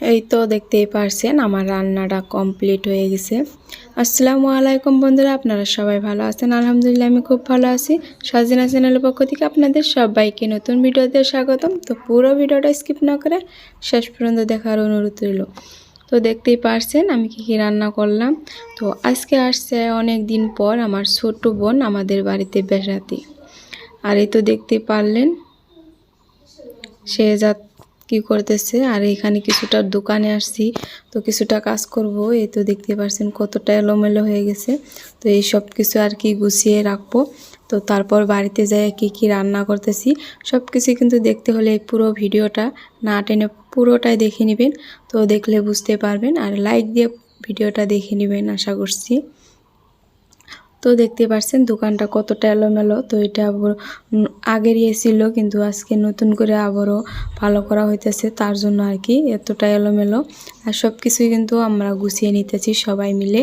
এই তো দেখতেই পারছেন, আমার রান্নাটা কমপ্লিট হয়ে গেছে। আসসালামু আলাইকুম বন্ধুরা, আপনারা সবাই ভালো আছেন? আলহামদুলিল্লাহ, আমি খুব ভালো আছি। সাজিনা চ্যানেলের পক্ষ থেকে আপনাদের সবাইকে নতুন ভিডিওতে স্বাগতম। তো পুরো ভিডিওটা স্কিপ না করে শেষ পর্যন্ত দেখার অনুরোধ রইল। তো দেখতেই পারছেন, আমি কি কি রান্না করলাম। তো আজকে আসছে অনেক দিন পর আমার ছোট বোন আমাদের বাড়িতে বেড়াতে। আর এই তো দেখতে পারলেন, সে যা কি করতেছে? আর এখানে কিছুটা দোকানে আসছি। তো কিছুটা কাজ করব। এই তো দেখতে পাচ্ছেন কতটা এলোমেলো হয়ে গেছে। তো এই সব কিছু আর কি গুছিয়ে রাখব। তো তারপর বাড়িতে যাই, কি কি রান্না করতেছি। সব কিছু কিন্তু দেখতে হলে এই পুরো ভিডিওটা না টেনে পুরোটাই দেখে নেবেন। তো দেখলে বুঝতে পারবেন। আর লাইক দিয়ে ভিডিওটা দেখে নেবেন, আশা করছি। তো দেখতে পাচ্ছেন দোকানটা কতটা এলোমেলো। তো এটা আবার আগের ইয়ে ছিল, কিন্তু আজকে নতুন করে আবারও ভালো করা হইতেছে, তার জন্য আর কি এতটা এলোমেলো। আর সব কিছুই কিন্তু আমরা গুছিয়ে নিতেছি সবাই মিলে।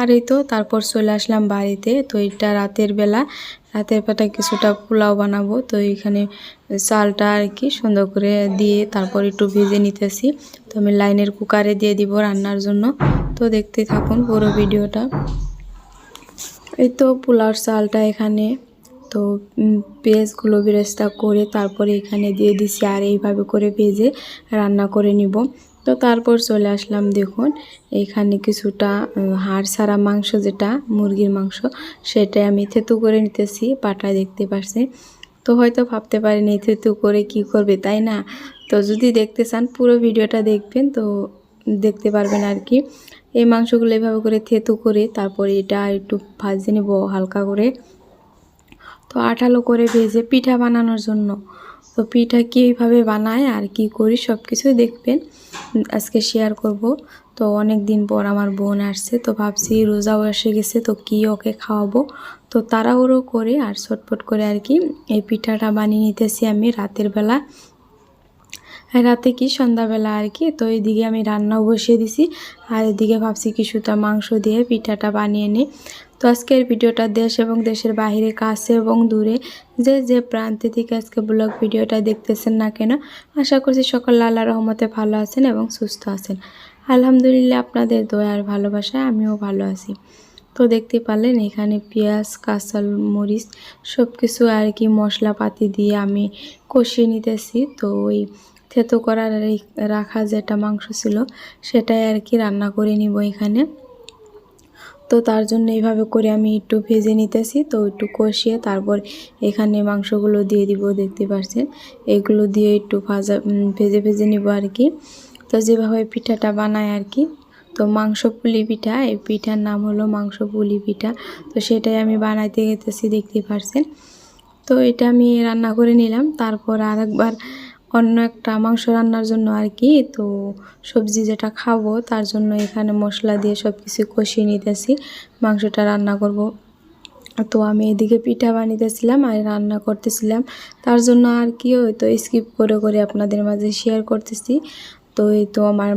আর এই তো, তারপর চলে আসলাম বাড়িতে। তো এটা রাতের বেলা রাতের বেলা কিছুটা পোলাও বানাবো। তো এখানে চালটা আর কি সুন্দর করে দিয়ে তারপর একটু ভেজে নিতেছি। তো আমি লাইনের কুকারে দিয়ে দিব রান্নার জন্য। তো দেখতে থাকুন পুরো ভিডিওটা। এই তো পোলাওর চালটা এখানে। তো পেঁয়াজগুলো বেরেস্তা করে তারপরে এখানে দিয়ে দিছি আর এইভাবে করে ভেজে রান্না করে নিব। তো তারপর চলে আসলাম দেখুন, এখানে কিছুটা হাড় ছাড়া মাংস যেটা, মুরগির মাংস, সেটা আমি থেতু করে নিতেছি, পাটায় দেখতে পাচ্ছি তো হয়তো ভাবতে পারিনি থেতু করে কি করবে, তাই না? তো যদি দেখতে চান পুরো ভিডিওটা দেখবেন, তো দেখতে পারবেন আর কি। এই মাংসগুলো এভাবে করে থেতু করে তারপরে এটা একটু ভাজে নেব হালকা করে। তো আঠালো করে ভেজে পিঠা বানানোর জন্য। তো পিঠা কীভাবে বানায় আর কি করি সব কিছুই দেখবেন। আজকে শেয়ার করব। তো অনেক দিন পর আমার বোন আসছে, তো ভাবছি রোজাও এসে গেছে, তো কি ওকে খাওয়াবো? তো তাড়াহুড়ো করে আর ছটফট করে আর কি এই পিঠাটা বানিয়ে নিতেছি আমি রাতের বেলা। রাতে কি সন্ধ্যাবেলা আর কি? তো এদিকে আমি রান্নাও বসিয়ে দিছি। আর এদিকে ভাবছি কিছুটা মাংস দিয়ে পিঠাটা বানিয়ে নিই। তো আজকের ভিডিওটা দেশ এবং দেশের বাইরে কাছে এবং দূরে, যে যে প্রান্তে থেকে আজকে ব্লগ ভিডিওটা দেখতেছেন না কেন, আশা করছি সকল আল্লাহ রহমতে ভালো আছেন এবং সুস্থ আছেন। আলহামদুলিল্লাহ আপনাদের দয়ার ভালোবাসায় আমিও ভালো আছি। তো দেখতে পারলেন এখানে পেঁয়াজ, কাঁচাল, মরিচ সব কিছু আর কি মশলাপাতি দিয়ে আমি কষিয়ে নিতেছি। তো ওই থেতো করার রাখা যেটা মাংস ছিল, সেটাই আর কি রান্না করে নিব এখানে। তো তার জন্য এইভাবে করে আমি একটু ভেজে নিতেছি, তো একটু কষিয়ে তারপর এখানে মাংসগুলো দিয়ে দিব, দেখতে পাচ্ছেন? এগুলো দিয়ে একটু ভাজা ভেজে ভেজে নিব আর কি। তো যেভাবে পিঠাটা বানায় আর কি, তো মাংস পুলি পিঠা, এই পিঠার নাম হলো মাংস পুলি পিঠা। তো সেটাই আমি বানাইতে গেতেছি, দেখতে পাচ্ছেন? তো এটা আমি রান্না করে নিলাম, তারপর আরেকবার অন্য একটা মাংস রান্নার জন্য আর কি, তো সবজি যেটা খাব তার জন্য এখানে মশলা দিয়ে সব কিছু কষিয়ে নিতেছি, মাংসটা রান্না করব। তো আমি এদিকে পিঠা বানিয়েছিলাম আর রান্না করতেছিলাম, তার জন্য আর কি ওই তো স্কিপ করে করে আপনাদের মাঝে শেয়ার করতেছি। তো এই তো আমার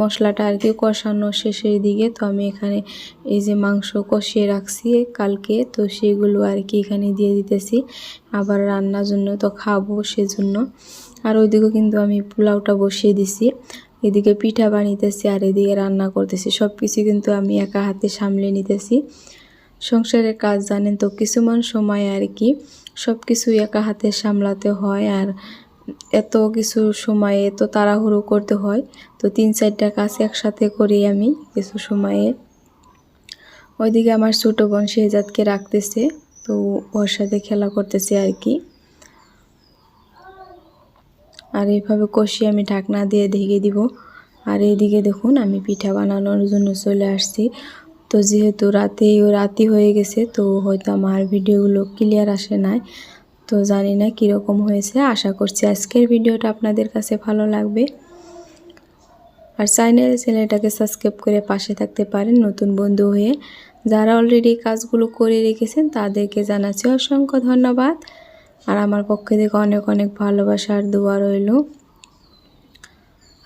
মশলাটা আর কি কষানো শেষের দিকে, তো আমি এখানে এই যে মাংস কষিয়ে রাখছি কালকে, তো সেগুলো আর কি এখানে দিয়ে দিতেছি, আবার রান্নার জন্য তো খাব সেজন্য। আর ওইদিকে কিন্তু আমি পোলাওটা বসিয়ে দিছি। এদিকে পিঠা বানিয়েতেছি আর এদিকে রান্না করতেছি। সব কিছু কিন্তু আমি একা হাতে সামলে নিতেছি। সংসারের কাজ জানেন তো কিছুমান সময় আর কি। সব কিছু একা হাতে সামলাতে হয় আর এত কিছু সময়ে এত তাড়াহুড়ো করতে হয়। তো তিন চারটা কাজ একসাথে করি আমি কিছু সময়ে। ওইদিকে আমার ছোটো বোন শেহজাদকে রাখতেছে। তো ওর সাথে খেলা করতেছে আর কি। আর এইভাবে কষিয়ে আমি ঢাকনা দিয়ে ঢেকে দিব। আর এইদিকে দেখুন, আমি পিঠা বানানোর জন্য চলে আসছি। তো যেহেতু রাতে রাতি হয়ে গেছে, তো হয়তো আমার ভিডিওগুলো ক্লিয়ার আসে নাই। তো জানি না কীরকম হয়েছে। আশা করছি আজকের ভিডিওটা আপনাদের কাছে ভালো লাগবে। আর চ্যানেল চ্যানেলটাকে সাবস্ক্রাইব করে পাশে থাকতে পারেন নতুন বন্ধু হয়ে। যারা অলরেডি কাজগুলো করে রেখেছেন, তাদেরকে জানাচ্ছি অসংখ্য ধন্যবাদ। আর আমার পক্ষে থেকে অনেক অনেক ভালোবাসা আর দোয়া রইল।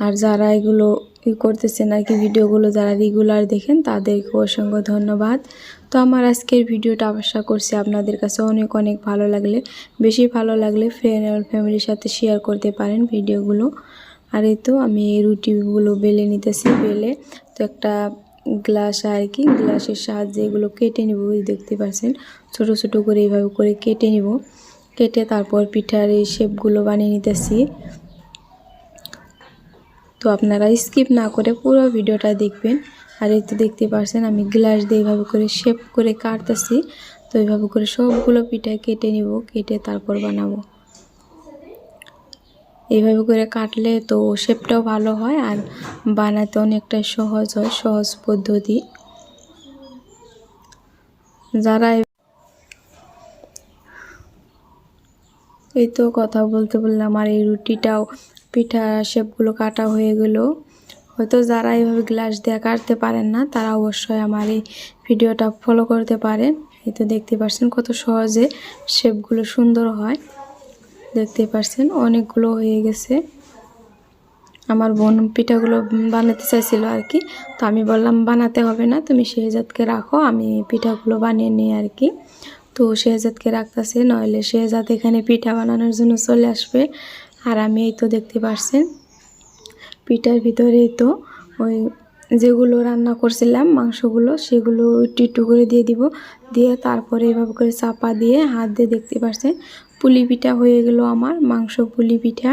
আর যারা এগুলো ই করতেছেন আর কি ভিডিওগুলো যারা রেগুলার দেখেন, তাদেরকে অসংখ্য ধন্যবাদ। তো আমার আজকের ভিডিওটা আশা করছি আপনাদের কাছে অনেক অনেক ভালো লাগলে, বেশি ভালো লাগলে ফ্রেন্ড আর ফ্যামিলির সাথে শেয়ার করতে পারেন ভিডিওগুলো। আর এই তো আমি এই রুটিগুলো বেলে নিতেছি, বেলে তো একটা গ্লাস আর কি গ্লাসের সাহায্যে এগুলো কেটে নিব দেখতে পাচ্ছেন? ছোট ছোট করে এইভাবে করে কেটে নিব। কেটে তারপর পিঠার এই শেপগুলো বানিয়ে নিতেছি। তো আপনারা স্কিপ না করে পুরো ভিডিওটা দেখবেন। আর এই তো দেখতে পাচ্ছেন আমি গ্লাস দিয়ে এইভাবে করে শেপ করে কাটতেছি। তো এইভাবে করে সবগুলো পিঠা কেটে নিব, কেটে তারপর বানাবো। এইভাবে করে কাটলে তো শেপটাও ভালো হয় আর বানাতে অনেকটা সহজ হয়, সহজ পদ্ধতি। যারা এই- তো কথা বলতে বললাম, আর এই রুটিটাও, পিঠা শেপগুলো কাটা হয়ে গেল। হয়তো যারা এইভাবে গ্লাস দিয়ে কাটতে পারেন না, তারা অবশ্যই আমার এই ভিডিওটা ফলো করতে পারেন। এই তো দেখতে পাচ্ছেন কত সহজে শেপগুলো সুন্দর হয়। দেখতে পাচ্ছেন অনেকগুলো হয়ে গেছে। আমার বোন পিঠাগুলো বানাতে চাইছিল আর কি, তো আমি বললাম, বানাতে হবে না, তুমি শেহজাদকে রাখো, আমি পিঠাগুলো বানিয়ে নিই আর কি। তো শেহজাদকে রাখতেছে, নইলে শেহজাদ এখানে পিঠা বানানোর জন্য চলে আসবে। আর আমি এই তো দেখতে পাচ্ছেন পিঠার ভিতরেই তো ওই যেগুলো রান্না করছিলাম, মাংসগুলো, সেগুলো একটু একটু করে দিয়ে দিব। দিয়ে তারপরে এভাবে করে চাপা দিয়ে হাত দিয়ে দেখতে পাচ্ছেন পুলি পিঠা হয়ে গেল আমার, মাংস পুলি পিঠা।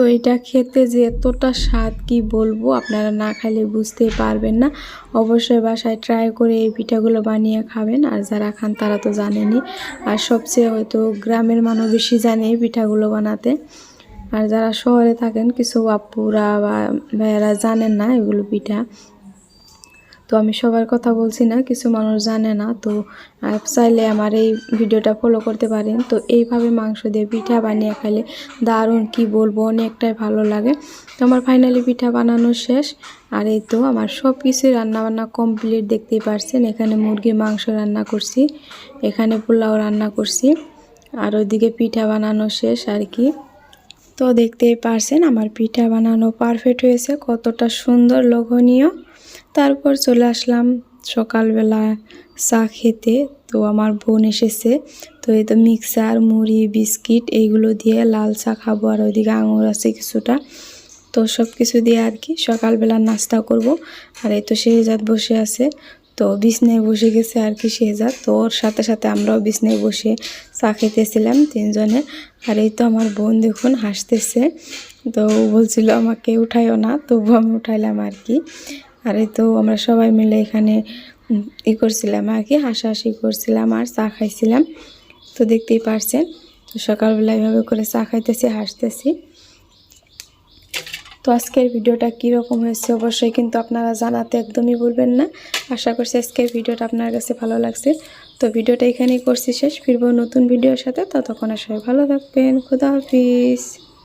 তো এটা খেতে যে এতটা স্বাদ কি বলব, আপনারা না খাইলে বুঝতে পারবেন না। অবশ্যই বাসায় ট্রাই করে এই পিঠাগুলো বানিয়ে খাবেন, আর যারা খান তারা তো জানেনি আর সবচেয়ে হয়তো গ্রামের মানুষ বেশি জানে এই পিঠাগুলো বানাতে। আর যারা শহরে থাকেন, কিছু আপুরা বা ভাইয়ারা জানেন না এগুলো পিঠা। তো আমি সবার কথা বলছি না, কিছু মানুষ জানে না, তো চাইলে আমার এই ভিডিওটা ফলো করতে পারেন। তো এইভাবে মাংস দিয়ে পিঠা বানিয়ে খাইলে দারুণ কি বলব, অনেকটাই ভালো লাগে। তো আমার ফাইনালি পিঠা বানানো শেষ। আর এই তো আমার সব কিছুই রান্নাবান্না কমপ্লিট দেখতেই পারছেন। এখানে মুরগির মাংস রান্না করছি, এখানে পোলাও রান্না করছি, আর ওইদিকে পিঠা বানানো শেষ আর কি। তো দেখতেই পারছেন আমার পিঠা বানানো পারফেক্ট হয়েছে, কতটা সুন্দর, লোভনীয়। তারপর চলে আসলাম সকালবেলা চা খেতে। তো আমার বোন এসেছে। তো এই তো মিক্সার, মুড়ি, বিস্কিট এইগুলো দিয়ে লাল চা খাব আর ওইদিকে আঙুর আছে কিছুটা। তো সব কিছু দিয়ে আর কি সকালবেলা নাস্তা করব। আর এই তো শেহজাদ বসে আছে। তো বিছনায় বসে গেছে আর কি শেহজাদ। তো ওর সাথে সাথে আমরাও বিছনায় বসে চা খেতেছিলাম তিনজনে। আর এই তো আমার বোন দেখুন হাসতেছে। তো বলছিল, আমাকে উঠাইও না। তবু আমি উঠাইলাম আর কি। আর এই তো আমরা সবাই মিলে এখানে ই করছিলাম আর কি, হাসাহাসি করছিলাম আর চা খাইছিলাম। তো দেখতেই পারছেন, তো সকালবেলা এভাবে করে চা খাইতেছি, হাসতেছি। তো আজকের ভিডিওটা কীরকম হয়েছে অবশ্যই কিন্তু আপনারা জানাতে একদমই ভুলবেন না। আশা করছি আজকের ভিডিওটা আপনার কাছে ভালো লাগছে। তো ভিডিওটা এখানেই করছি শেষ, ফিরবো নতুন ভিডিওর সাথে, ততক্ষণ সবাই ভালো থাকবেন, খুদা হাফিজ।